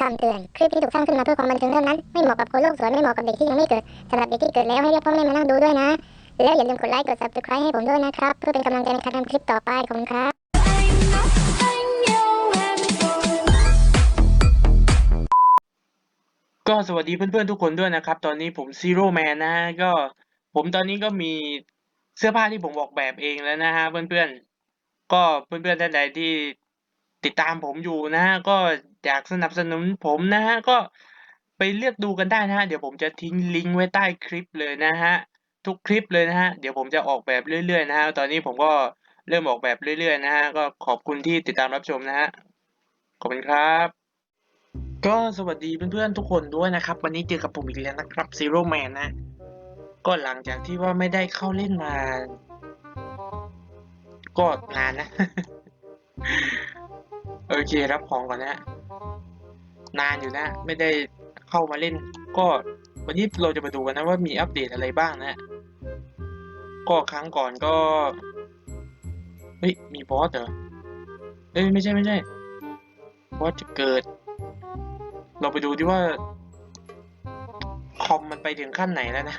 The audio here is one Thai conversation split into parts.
คำเตือน คลิปที่ถูกสร้างขึ้นมาเพื่อความบันเทิงเท่านั้น ไม่เหมาะกับคนโลกสวย ไม่เหมาะกับเด็กที่ยังไม่เกิดสำหรับเด็กที่เกิดแล้วให้เรียกพ่อแม่มานั่งดูด้วยนะ แล้วอย่าลืมกดไลค์ กด subscribe ให้ผมด้วยนะครับ เพื่อเป็นกำลังใจในการทำคลิปต่อไป ขอบคุณครับก็สวัสดีเพื่อนๆทุกคนด้วยนะครับ ตอนนี้ผมซีโร่แมนนะฮะก็ผมตอนนี้ก็มีเสื้อผ้าที่ผมออกแบบเองแล้วนะฮะเพื่อนๆก็เพื่อนๆท่านใดที่ ติดตามผมอยู่นะฮะก็อยากสนับสนุนผมนะฮะก็ไปเลือกดูกันได้นะฮะเดี๋ยวผมจะทิ้งลิงก์ไว้ใต้คลิปเลยนะฮะทุกคลิปเลยนะฮะเดี๋ยวผมจะออกแบบเรื่อยๆนะฮะตอนนี้ผมก็เริ่มออกแบบเรื่อยๆนะฮะก็ขอบคุณที่ติดตามรับชมนะฮะขอบคุณครับก็สวัสดีเพื่อนๆทุกคนด้วยนะครับ วันนี้เจอกับผมอีกแล้วนะครับ Zero Man นะ ก็หลังจากที่ว่าไม่ได้เข้าเล่นมา ก็นานนะ โอเครับของก่อนนะนานอยู่นะ ไม่ได้เข้ามาเล่น ก็วันนี้เราจะมาดูกันนะว่ามีอัปเดตอะไรบ้างนะ ก็ครั้งก่อนก็ เฮ้ย มีบอสเหรอเอ้ยไม่ใช่ไม่ใช่บอสจะเกิด เราไปดูดิว่า คอมมันไปถึงขั้นไหนแล้วนะ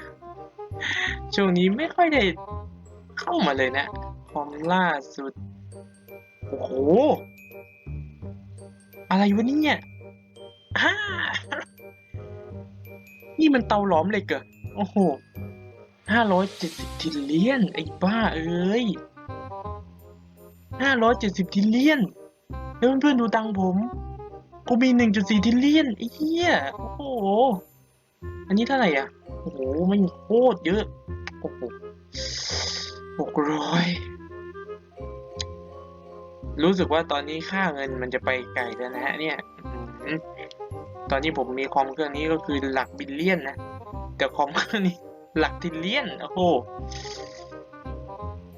ช่วงนี้ไม่ค่อยได้เข้ามาเลยนะ คอมล่าสุด โอ้โห อะไรวะเนี่ยฮ่านี่มันเตาหลอมเหล็กเหรอโอ้โหห้าร้อยเจ็ดสิบทิลเลียน ไอ้บ้าเอ้ยห้าร้อยเจ็ดสิบทิลเลียนแล้วเพื่อนๆดูตังค์ผม กูมีหนึ่งจุดสี่ทิลเลียนไอ้เหี้ย โอ้โห อันนี้เท่าไหร่อะ โอ้โห มันโคตรเยอะ โอ้โหหกร้อย รู้สึกว่าตอนนี้ค่าเงินมันจะไปไกลแล้วนะฮะเนี่ยตอนนี้ผมมีคอมเครื่องนี้ก็คือหลักบิลเลียนนะแต่คอมเครื่องนี้หลักทิลเลียน โอ้โห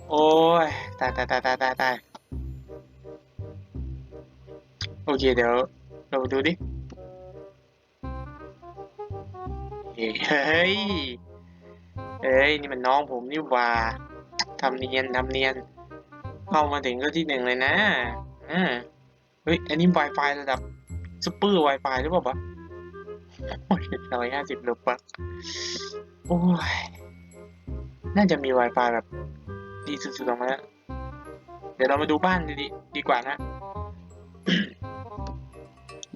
โอ้ย ตายตายตายตายตายตายโอเค เดี๋ยวเราดูดิ เฮ้ย เฮ้ย นี่มันน้องผมนี่ว่า ทำเนียน ทำเนียน เข้ามาถึงก็ที่หนึ่งเลยนะอ่าเฮ้ย อันนี้ Wi-Fi ระดับซุปเปอร์ Wi-Fi หรือเปล่าวะโอ้ยร้อยห้าสิบลูกปักโอ้ย น่าจะมี Wi-Fi แบบ ดีสุดๆออกมาแล้ว เดี๋ยวเรามาดูบ้านดีๆดีกว่านะ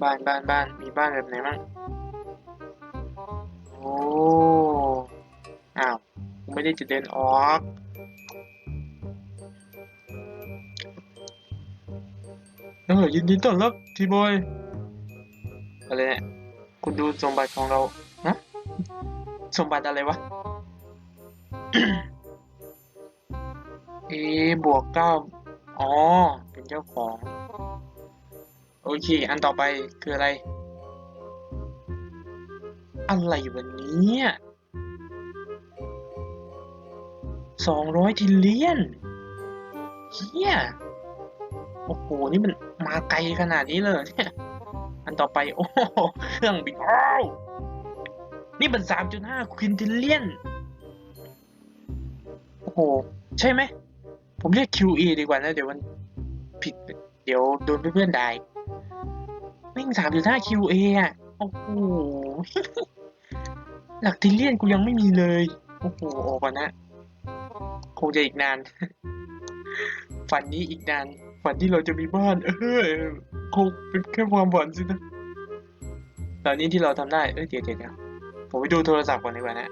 บ้านบ้านบ้านมีบ้านแบบไหนบ้างโอ้ อ้าว ไม่ได้จะเดินออก เออยินดีต้อนรับทีบอยอะไรเนี่ยคุณดูสมบัติของเราฮะสมบัติอะไรวะเอบวกเก้าอ๋อ เป็นเจ้าของ โอเค อันต่อไปคืออะไร อะไรวันนี้สองร้อยทิลเลียนเฮีย โอ้โห นี่มันมาไกลขนาดนี้เลยเนี่ย อันต่อไป โอ้โหเครื่องบินอ้าวนี่มันสามจุดห้าควินทิเลียน โอ้โห ใช่ไหม ผมเรียก QA ดีกว่านะ เดี๋ยวมันผิด เดี๋ยวโดนเพื่อนๆด่าแม่งสามจุดห้า QA อะ โอ้โห หลักทิเลียนกูยังไม่มีเลย โอ้โหออกก่อนนะ คงจะอีกนาน ฝันนี้อีกนาน ฝันที่เราจะมีบ้าน เออคงเป็นแค่ความฝันสินะตอนนี้ที่เราทำได้ เอ้ยเดี๋ยวเดี๋ยวเดี๋ยผมไปดูโทรศัพท์ก่อนดีกว่านะ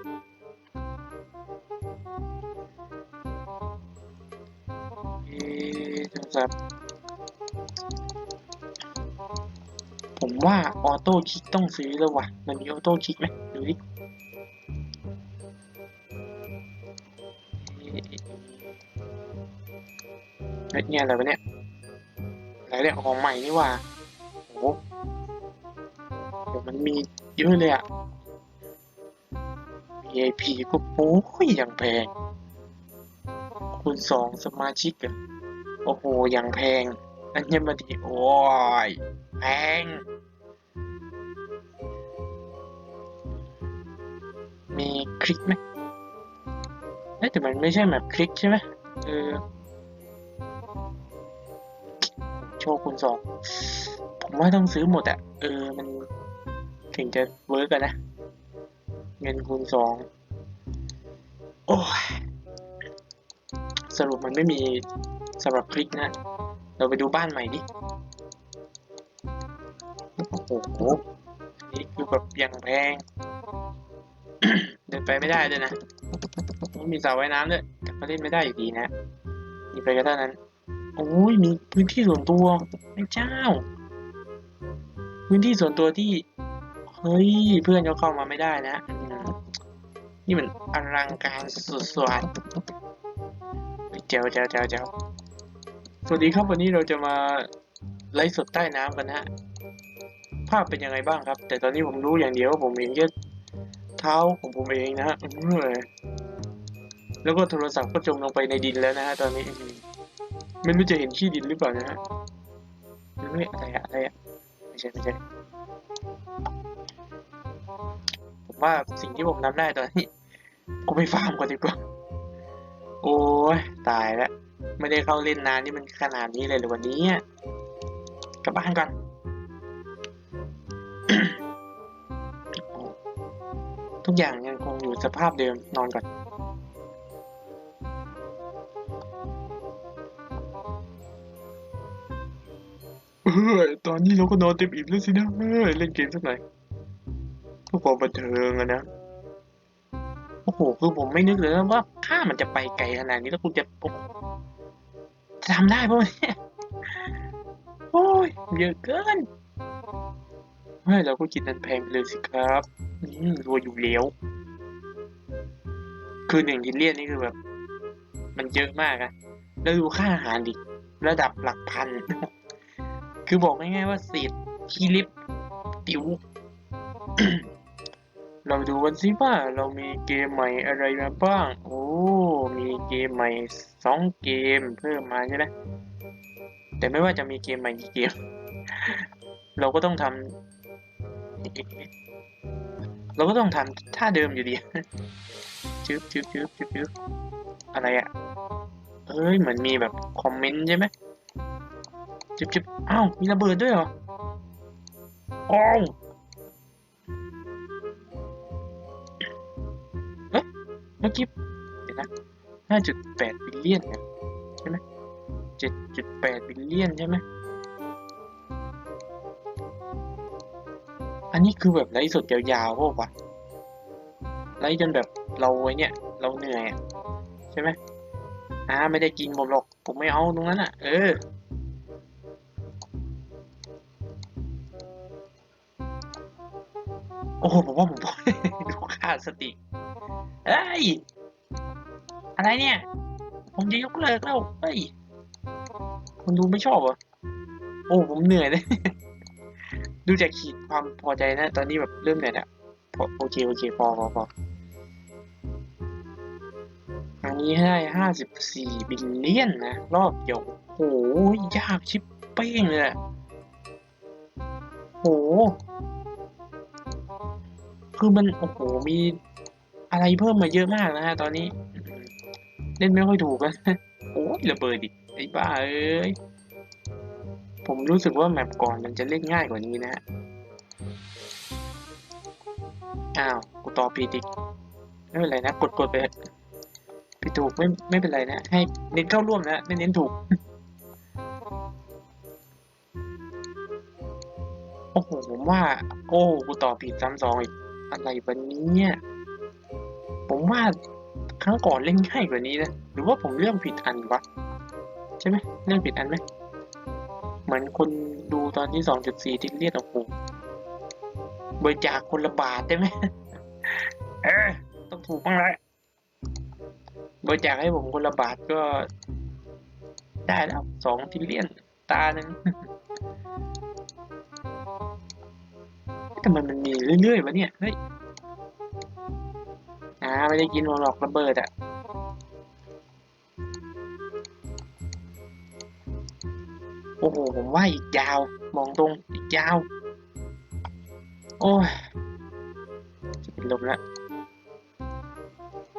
โทรศัพท์ ผมว่าออโต้คลิกต้องซื้อแล้วว่ะมันมีออโต้คลิกไหมดูดิเนี่ยอะไรวะเนี่ย อะไรเนี่ยของใหม่นี่ว่าโอ้โหมันมีเยอะเลยอะ VIP ก็โอ้ยอย่างแพง คูณสองสมาชิกอะโอ้โหอย่างแพง อันนี้มาดีโอ้ยแพง มีคลิกไหมเอ้แต่มันไม่ใช่แบบคลิกใช่ไหมเออ โชว์คูณสองผมว่าต้องซื้อหมดอะเออมันถึงจะเวิร์กอะนะ เงินคูณสองโอ้ยสรุปมันไม่มีสำหรับคลิกนะ เราไปดูบ้านใหม่ดิ โอ้โห นี่คือแบบอย่างแพง เดินไปไม่ได้ด้วยนะม่มีสระว่ายน้ำด้วย แต่ก็เล่นไม่ได้อยู่ดีนะ มีไปก็เท่านั้น โอ้ยมีพื้นที่ส่วนตัวไอ้เจ้า พื้นที่ส่วนตัวที่ เฮ้ย เพื่อนเขาเข้ามาไม่ได้นะนี่มันอลังการสุดๆเจ้าเจ้าเจ้าเจ้าสวัสดีครับวันนี้เราจะมาไลฟ์สดใต้น้ำกันนะฮะ ภาพเป็นยังไงบ้างครับ แต่ตอนนี้ผมรู้อย่างเดียวว่าผมเห็นแค่เท้าของผมเองนะฮะอื้อแล้วก็โทรศัพท์ก็จมลงไปในดินแล้วนะฮะตอนนี้ ไม่รู้จะเห็นขี้ดินหรือเปล่านะฮะเฮ้ยอะไรอะอะไรอะไม่ใช่ไม่ใช่ผมว่าสิ่งที่ผมทำได้ตอนนี้กูไปฟาร์มก่อนดีกว่า โอ้ยตายแล้วไม่ได้เข้าเล่นนานนี่มันขนาดนี้เลยหรือวันนี้กลับบ้านก่อนทุกอย่างยังคงอยู่สภาพเดิมนอนก่อน เฮ้ยตอนนี้เราก็นอนเต็มอิ่มแล้วสินะเฮ้ยเล่นเกมสักหน่อยเพื่อความบันเทิงอะนะ โอ้โห คือผมไม่นึกเลยนะว่าถ้ามันจะไปไกลขนาดนี้แล้วคุณจะจะทำได้ปะวะเนี่ยโอ้ยเยอะเกินเฮ้ยเราก็กินนันแพงไปเลยสิครับอืมรวยอยู่แล้วคือหนึ่งทิลเลียนนี่คือแบบ มันเยอะมากอะแล้วดูค่าอาหารดิ ระดับหลักพัน คือบอกง่ายๆว่าเศษขี้ลิปติว เราดูกันสิว่าเรามีเกมใหม่อะไรมาบ้าง โอ้ มีเกมใหม่สองเกมเพิ่มมาใช่ไหมแต่ไม่ว่าจะมีเกมใหม่กี่เกม เราก็ต้องทำเราก็ต้องทำท่าเดิมอยู่ดีจึ๊บจึ๊บจึ๊บจึ๊บอะไรอะเอ้ยเหมือนมีแบบคอมเมนต์ใช่ไหม จึ๊บจึ๊บอ้าวมีระเบิดด้วยเหรออ้าวเอ๊ะเมื่อกี้เดี๋ยวนะห้าจุดแปดบิลเลียนใช่ไหมเจ็ดจุดแปดบิลเลียนใช่ไหมอันนี้คือแบบไลฟ์สดยาวๆพวกวะไลฟ์จนแบบเราไอ้เนี่ย เราเหนื่อยใช่ไหมอ่าไม่ได้กินผมหรอก ผมไม่เอาตรงนั้นอะ เออ โอ้โหผมว่าผมดูค่าสติเอ้ย อะไรเนี่ย ผมจะยกเลิกแล้วเฮ้ยคนดูไม่ชอบเหรอ โอ้ผมเหนื่อยเลย ดูจากขีดความพอใจนะ ตอนนี้แบบเริ่มเหนื่อยแล้วโอเค โอเค พอพอพออันนี้ให้ห้าสิบสี่บิลเลียนนะ รอบเดียวโห ยากชิบเป้งเลยโห คือมันโอ้โหมีอะไรเพิ่มมาเยอะมากนะฮะตอนนี้ เล่นไม่ค่อยถูกแล้วโอ้ยระเบิดดิไอ้บ้าเอ้ยผมรู้สึกว่าแมปก่อนมันจะเล่นง่ายกว่านี้นะฮะอ้าวกูต่อผิดอีกไม่เป็นไรนะกดกดไปผิดถูกไม่ไม่เป็นไรนะ ให้เน้นเข้าร่วมนะไม่เน้นถูก โอ้โหผมว่า โอ้กูต่อผิดซ้ำสองอีก อะไรวันนี้เนี่ยผมว่าครั้งก่อนเล่นง่ายกว่านี้นะ หรือว่าผมเลือกผิดอันวะ ใช่ไหมเลือกผิดอันไหมเหมือนคนดูตอนที่สองจุดสี่ที่เรียกโอ้โหบริจาคคนละบาทได้ไหมเออต้องถูกบ้างแหละบริจาคให้ผมคนละบาทก็ ได้แล้วสองทิลเลียนตาหนึ่ง ทำไมมันมีเรื่อยๆวะเนี่ย เฮ้ย อ่า ไม่ได้กินหรอกระเบิดอะโอ้โห ผมว่าอีกยาว มองตรง อีกยาว โอ้ย จะเป็นลมล้ว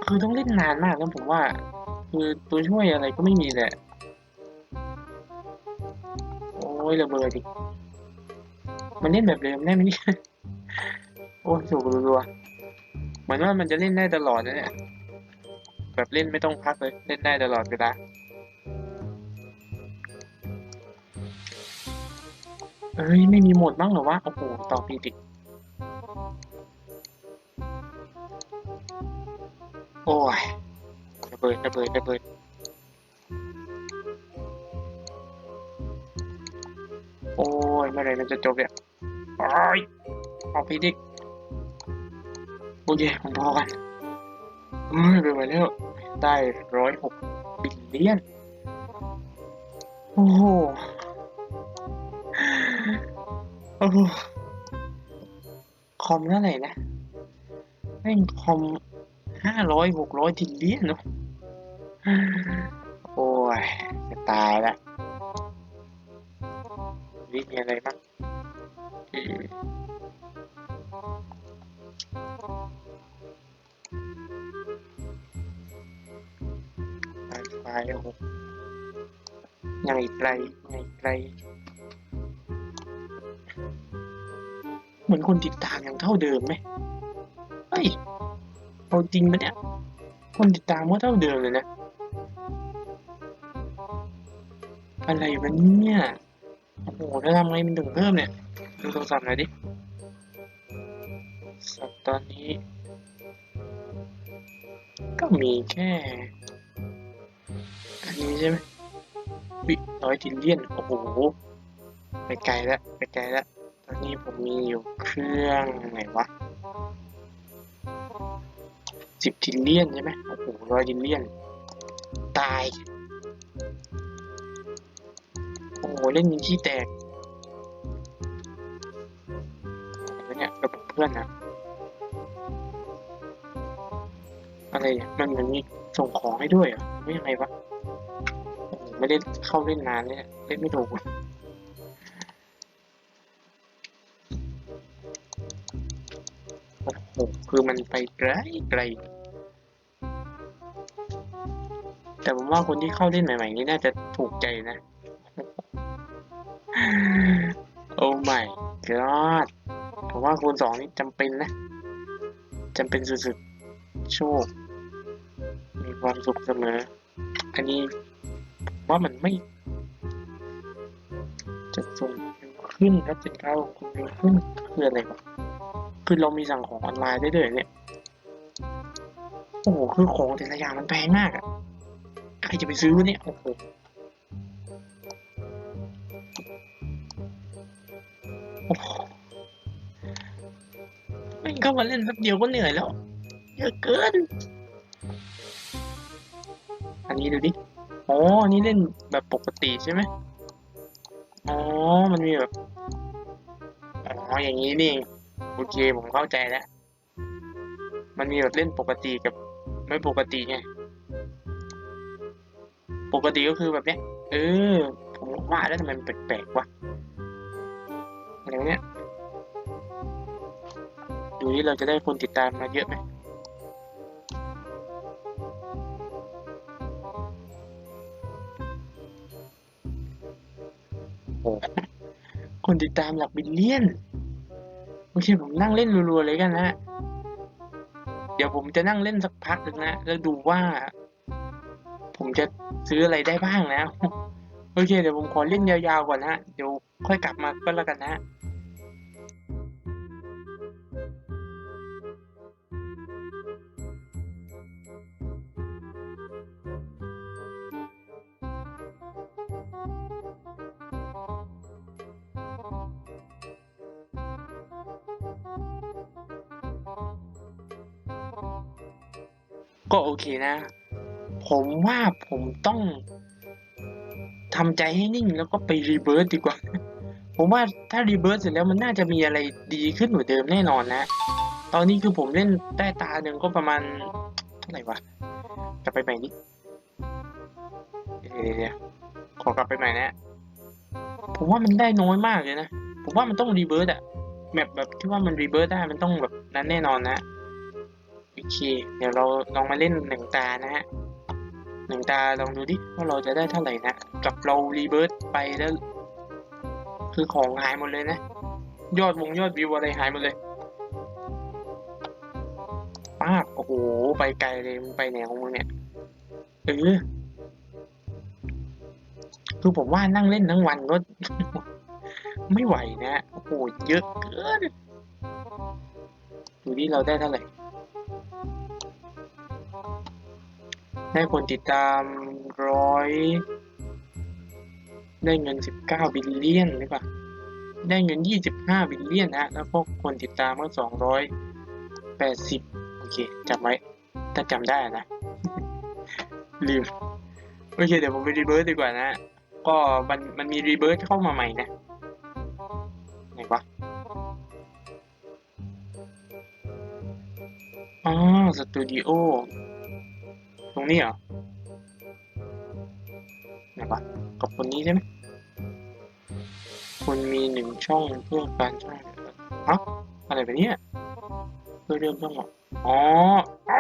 คือต้องเล่นนานมากนะผมว่า คือตัวช่วยอะไรก็ไม่มีเลยโอ้ยระเบิดดิมันเล่นแบบเดิมได้ไหมเนี่ย โอ้ยถูกรัวๆเหมือนว่ามันจะเล่นได้ตลอดนะเนี่ยแบบเล่นไม่ต้องพักเลย เล่นได้ตลอดเวลาเอ้ย ไม่มีหมดบ้างเหรอวะ โอ้โหต่อพีดิโอ้ยระเบิดระเบิดระเบิดโอ้ยเมื่อไรมันจะจบเนี่ยโอ้ยเอาพีดิ โอเคผมพอกันเอ้ยไปไหวแล้ว ได้ร้อยหกบิลเลียน โอ้โหโอ้โหคอมเท่าไหร่นะแม่งคอมห้าร้อยหกร้อยทิลเลียนเนาะโอ้ยจะตายละนี่มีอะไรบ้าง ยังอีกไกลยังอีกไกล เหมือนคนติดตามยังเท่าเดิมไหมเฮ้ยเอาจริงปะเนี่ย คนติดตามก็เท่าเดิมเลยนะ อะไรวะเนี่ยโอ้โหแล้วทำไงมันถึงเพิ่มเนี่ย ดูโทรศัพท์หน่อยดิสัตว์ตอนนี้ ก็มีแค่ อันนี้ใช่ไหม วิร้อยทิลเลียน โอ้โห ไปไกลแล้ว ไปไกลแล้ว ตอนนี้ผมมีอยู่เครื่องไหนวะสิบทิลเลียนใช่ไหมโอ้โหร้อยทิลเลียน ตาย โอ้โห เล่นมีที่แตกอะไรเนี่ยกับเพื่อนนะอะไรเนี่ยมันเหมือนมีส่งของให้ด้วยเหรอไม่ยังไงวะ ไม่ได้เข้าเล่นนานเนี่ยเล่นไม่ถูกโอ้โหคือมันไปไกลไกล แต่ผมว่าคนที่เข้าเล่นใหม่ ๆ นี่น่าจะถูกใจนะ โอ้ my god ผมว่าคูณสองนี่จำเป็นนะจำเป็นสุดๆ โชค มีความสุขเสมอ อันนี้ ว่ามันไม่จะส่งขึ้นครับสินค้าของคุณเร็วขึ้นคืออะไรวะคือเรามีสั่งของออนไลน์ได้ด้วยเนี่ยโอ้โหคือของแต่ละอย่างมันแพงมากอะใครจะไปซื้อเนี่ยโอ้โหโอ้โหแม่เข้ามาเล่นแป๊บเดียวก็เหนื่อยแล้วเยอะเกิน อันนี้ดูดิ อ๋อนนี้เล่นแบบปกติใช่ไหมอ๋อ มันมีแบบ อ๋อ อย่างนี้นี่เองโอเค ผมเข้าใจแล้ว มันมีแบบเล่นปกติกับไม่ปกติไง ปกติก็คือแบบเนี้ย เออ ผมว่าแล้วทำไมมันแปลกๆวะอะไรเนี่ยดูนี่เราจะได้คนติดตามมาเยอะไหม คนติดตามหลักบิลเลียน โอเคผมนั่งเล่นรัวๆเลยกันนะเดี๋ยวผมจะนั่งเล่นสักพักหนึ่งนะ แล้วดูว่า ผมจะซื้ออะไรได้บ้างนะ โอเค เดี๋ยวผมขอเล่นยาวๆก่อนนะ เดี๋ยวค่อยกลับมาก็แล้วกันนะ ก็โอเคนะ ผมว่าผมต้องทำใจให้นิ่งแล้วก็ไปรีเบิร์ตดีกว่า ผมว่าถ้ารีเบิร์ตเสร็จแล้วมันน่าจะมีอะไรดีขึ้นกว่าเดิมแน่นอนนะ ตอนนี้คือผมเล่นได้ตาหนึ่งก็ประมาณเท่าไหร่วะกลับไปใหม่นิดเดี๋ยวขอกลับไปใหม่นะ ผมว่ามันได้น้อยมากเลยนะ ผมว่ามันต้องรีเบิร์ตอะแบบแบบที่ว่ามันรีเบิร์ตได้มันต้องแบบนั้นแน่นอนนะ เค เดี๋ยวเราลองมาเล่นหนึ่งตานะฮะหนึ่งตาลองดูดิว่าเราจะได้เท่าไหร่นะกับเรารีเบิร์ตไปแล้ว คือของหายหมดเลยนะ ยอดวงยอดวิวอะไรหายหมดเลยป้าบโอ้โหไปไกลเลยมึงไปไหนของมึงเนี่ยเออคือผมว่านั่งเล่นทั้งวันก็ ไม่ไหวนะโอ้โหเยอะเกินดูที่เราได้เท่าไหร่ ได้คนติดตามร้อยได้เงินสิบเก้าบิลเลียนหรือเปล่า ได้เงินยี่สิบห้าบิลเลียนนะแล้วพวกคนติดตามก็สองร้อยแปดสิบโอเคจำไว้ถ้าจำได้นะ ลืม โอเค เดี๋ยวผมไปรีเบิร์สดีกว่านะ ก็มันมันมีรีเบิร์สเข้ามาใหม่นะ ไหนวะอ๋อสตูดิโอ รงนี้เหรอไหนวะกับคนนี้ใช่ไหมคุณมีหนึ่งช่องเพื่อการช่องฮะอะไรแบบนี้เพื่อเริ่มช่องเหรออ๋อไอ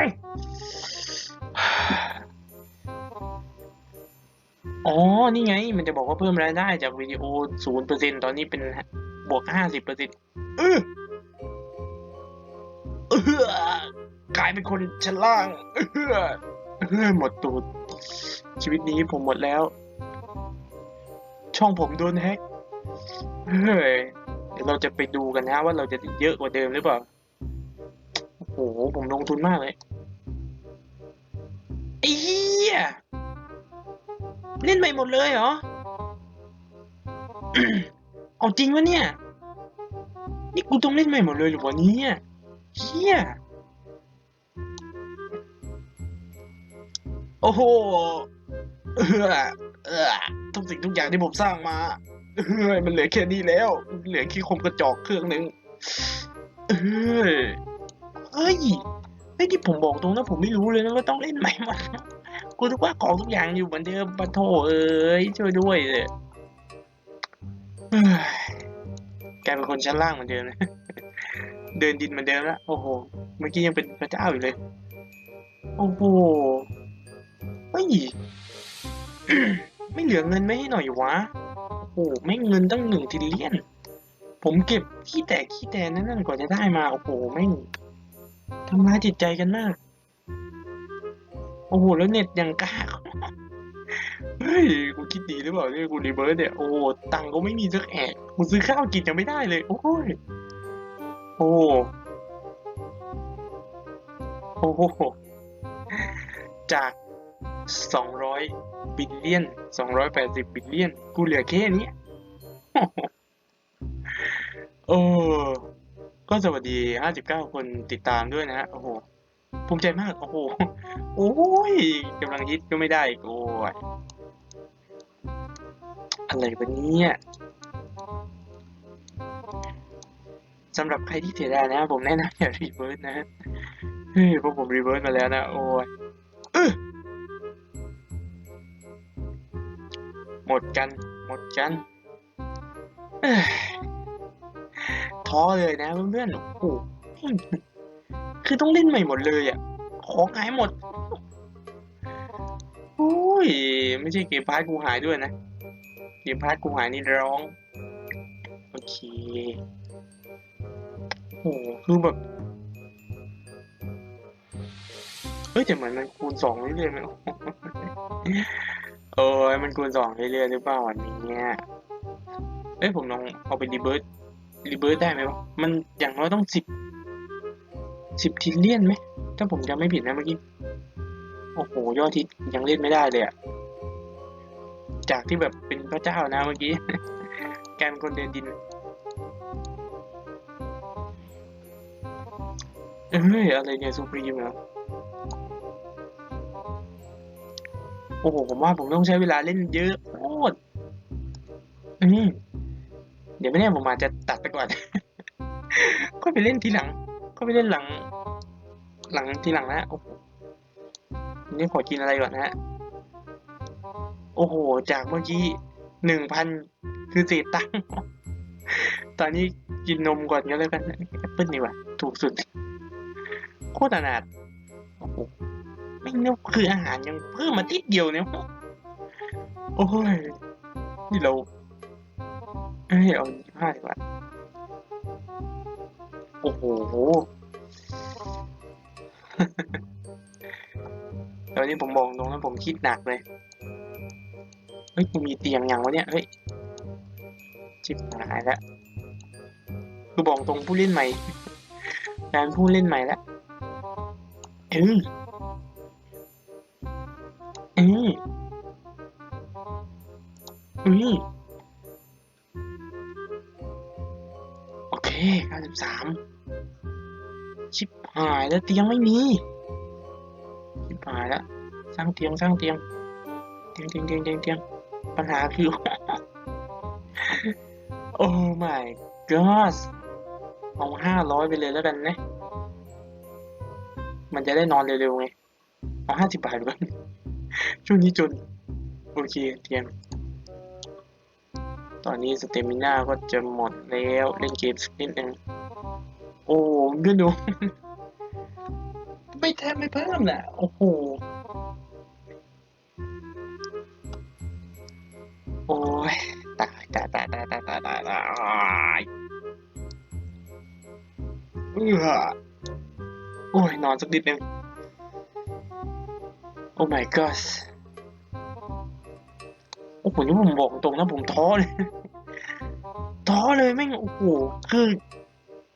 อ๋อ นี่ไง มันจะบอกว่าเพิ่มรายได้จากวิดีโอศูนย์เปอร์เซ็นตอนนี้เป็นบวกห้าสิบเปอร์เซ็นต์เออเออกลายเป็นคนชั้นล่างเออ หมดตูด ชีวิตนี้ผมหมดแล้ว ช่องผมโดนแฮกเฮ้ยเดี๋ยวเราจะไปดูกันนะว่าเราจะเยอะกว่าเดิมหรือเปล่า โอ้โห ผมลงทุนมากเลยไอ้เหี้ยเล่นใหม่หมดเลยเหรอ เอาจริงวะเนี่ย นี่กูต้องเล่นใหม่หมดเลยหรือวะเนี่ยเฮี้ย โอ้โหเออเออทุกสิ่งทุกอย่างที่ผมสร้างมาเอ้ยมันเหลือแค่นี้แล้ว เหลือแค่คมกระจอกเครื่องหนึ่งเอ้ยเฮ้ยไอ้ที่ผมบอกตรงนะผมไม่รู้เลยนะว่าต้องเล่นใหม่หมดกูนึกว่าของทุกอย่างอยู่เหมือนเดิมปะโถเอ้ยช่วยด้วยเลยเอ้ยกลายเป็นคนชั้นล่างเหมือนเดิมนะเดินดินเหมือนเดิมแล้วโอ้โห เมื่อกี้ยังเป็นพระเจ้าอยู่เลย โอ้โห เฮ้ยไม่เหลือเงินไม่ให้หน่อยวะ โอ้โหไม่เงินตั้งหนึ่งทิลเลียน ผมเก็บขี้แตกขี้แตนนั่นกว่าจะได้มา โอ้โหไม่ทำร้ายจิตใจกันมาก โอ้โหแล้วเน็ตยังก้าเฮ้ยกูคิดดีหรือเปล่าเนี่ยกูรีเบิร์สเนี่ย โอ้โหตังค์ก็ไม่มีสักแอะกูซื้อข้าวกินยังไม่ได้เลย โอ้ยโอ้โหโอ้โหจาก สองร้อยบิลเลียนสองร้อยแปดสิบบิลเลียน กูเหลือแค่นี้ โอ้ ก็สวัสดีห้าสิบเก้าคนติดตามด้วยนะฮะ โอ้โห ภูมิใจมาก โอ้โห โอ้ยกำลังฮิตก็ไม่ได้อีกโอ้ย อะไรวะเนี่ยสำหรับใครที่เสียดายนะ ผมแนะนำอย่ารีเวิร์สนะเฮ้ยพราะผมรีเวิร์สมาแล้วนะ โอ้ย หมดกัน หมดกันเอ้ยท้อเลยนะเพื่อนๆ โอ้โห คือต้องเล่นใหม่หมดเลยอะ ของหายหมด โอ้ย ไม่ใช่เกมพาร์ทกูหายด้วยนะ เกมพาร์ทกูหายนี่ร้อง โอเค โอ้โหคือแบบ เฮ้ยแต่เหมือนมันคูณสองเรื่อยๆไหม เออมันคูณสองเรื่อยๆหรือเปล่าวันนี้เนี่ยเอ้ยผมลองเอาไปรีเบิร์ตรีเบิร์ตได้ไหมวะมันอย่างน้อยต้องสิบสิบทิลเลียนไหมถ้าผมจำไม่ผิดนะเมื่อกี้ โอ้โหยอดทิศยังเล่นไม่ได้เลยอะจากที่แบบเป็นพระเจ้านะเมื่อกี้แกลายเป็นคนเดินดินเอ้ยอะไรเนี่ยซูพรีมเหรอ โอ้โหผมว่าผมต้องใช้เวลาเล่นเยอะโคตรอืมเดี๋ยวไม่แน่ผมอาจจะตัดไปก่อน ก็ไปเล่นทีหลัง ก็ไปเล่นหลัง หลังทีหลังนะโอ้โหนี่ขอกินอะไรก่อนนะฮะ โอ้โห จากเมื่อกี้หนึ่งพันคือเศษตังค์ตอนนี้กินนมก่อนก็แล้วกันแอปเปิลนี่หว่า ถูกสุด โคตรอนาถโอ้โหไม่ เนี่ยคืออาหารยังเพิ่มมาติดเดียวเนี่ยโอ้ยนี่เราเอ้ยเอายี่ห้าดีกว่าโอ้โหตอนนี้ผมบอกตรงนะผมคิดหนักเลย เฮ้ยกูมีเตียงอย่างวะเนี่ย เฮ้ยชิบหายแล้ว คือบอกตรงผู้เล่นใหม่งานผู้เล่นใหม่แล้วเออ แล้วเตียงไม่มีชิบหายแล้วสร้างเตียงสร้างเตียงเตียงเตียงเตียงเตียงเตียงปัญหาคือโอ้ my god เอาห้าร้อยไปเลยแล้วกันนะ มันจะได้นอนเร็วๆไง เอาห้าสิบบาทดีกว่าช่วงนี้จน โอเคเตียมตอนนี้สเตมิน่าก็จะหมดแล้ว เล่นเกมสักนิดนึง โอ้เงินดู ไม่แทบไม่เพิ่มน่ะโอ้โหโอ้ยตายตายตายตายตายตายตายตายเออโอ้ย นอนสักนิดนึง โอ้ my god โอ้โหนี่ผมบอกตรงนะผมท้อเลยท้อเลยแม่งโอ้โหคือ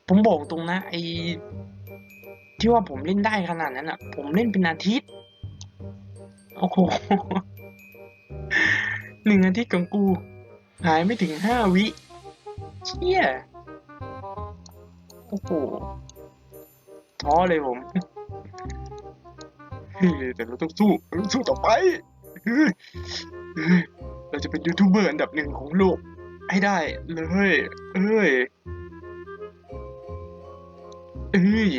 ผมบอกตรงนะไอ ที่ว่าผมเล่นได้ขนาดนั้นอะ ผมเล่นเป็นอาทิตย์ โอ้โหหนึ่งอาทิตย์ของกู หายไม่ถึงห้าวิเชี่ยโอ้โหท้อเลยผมแต่เราต้องสู้เราต้องสู้ต่อไปเฮ้ยเฮ้ยเราจะเป็นยูทูบเบอร์อันดับหนึ่งของโลกให้ได้เลย เอ้ย เอ้ย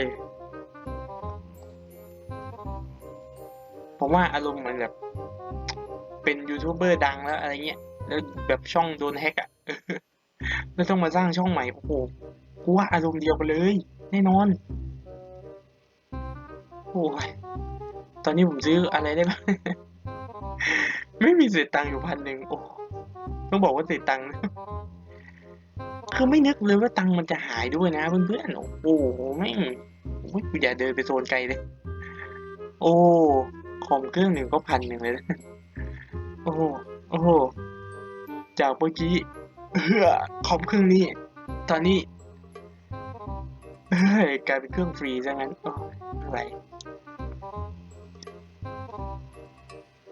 ยผมว่าอารมณ์เหมือนแบบ เป็นยูทูบเบอร์ดังแล้วอะไรเงี้ย แล้วแบบช่องโดนแฮกอะแล้วต้องมาสร้างช่องใหม่ โอ้โหกูว่าอารมณ์เดียวกันเลย แน่นอน โอ้ย ตอนนี้ผมซื้ออะไรได้บ้าง ไม่มีเศษตังค์อยู่พันหนึ่ง โอ้ ต้องบอกว่าเศษตังค์นะ คือไม่นึกเลยว่าตังมันจะหายด้วยนะเพื่อนๆ โอ้โหแม่งอยกูอย่าเดินไปโซนไกลเลย โอ้คอมเครื่องหนึ่งก็พันหนึ่งเลยนะโอ้โอ้จากเมื่อกี้เออคอมเครื่องนี้ ตอนนี้เฮ้ยกลายเป็นเครื่องฟรีซะงั้นโอ้อะไร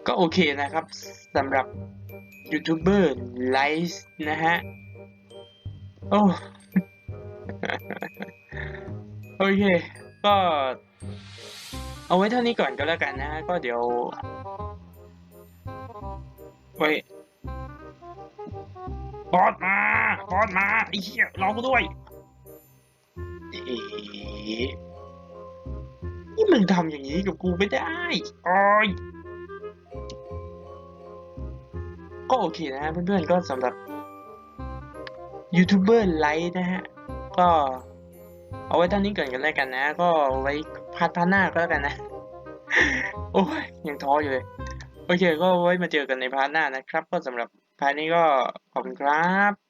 ก็โอเคนะครับสำหรับยูทูบเบอร์ไลฟ์นะฮะ โอ้โอเค ก็ เอาไว้เท่านี้ก่อนก็แล้วกันนะ ก็เดี๋ยวไว้บอสมาบอสมาไอ้เหี้ยรอกูด้วยเอ๋นี่มึงทำอย่างนี้กับกูไม่ได้โอ้ยก็โอเคนะฮะเพื่อนๆก็สำหรับ ยูทูบเบอร์ไลท์นะฮะ ก็เอาไว้เท่านี้ก่อนกันแล้วกันนะ ก็ไว้พาร์ทพาร์ทหน้าก็แล้วกันนะ โอ้ยยังท้ออยู่เลย โอเค ก็ไว้มาเจอกันในพาร์ทหน้านะครับ ก็สำหรับพาร์ทนี้ก็ขอบคุณครับ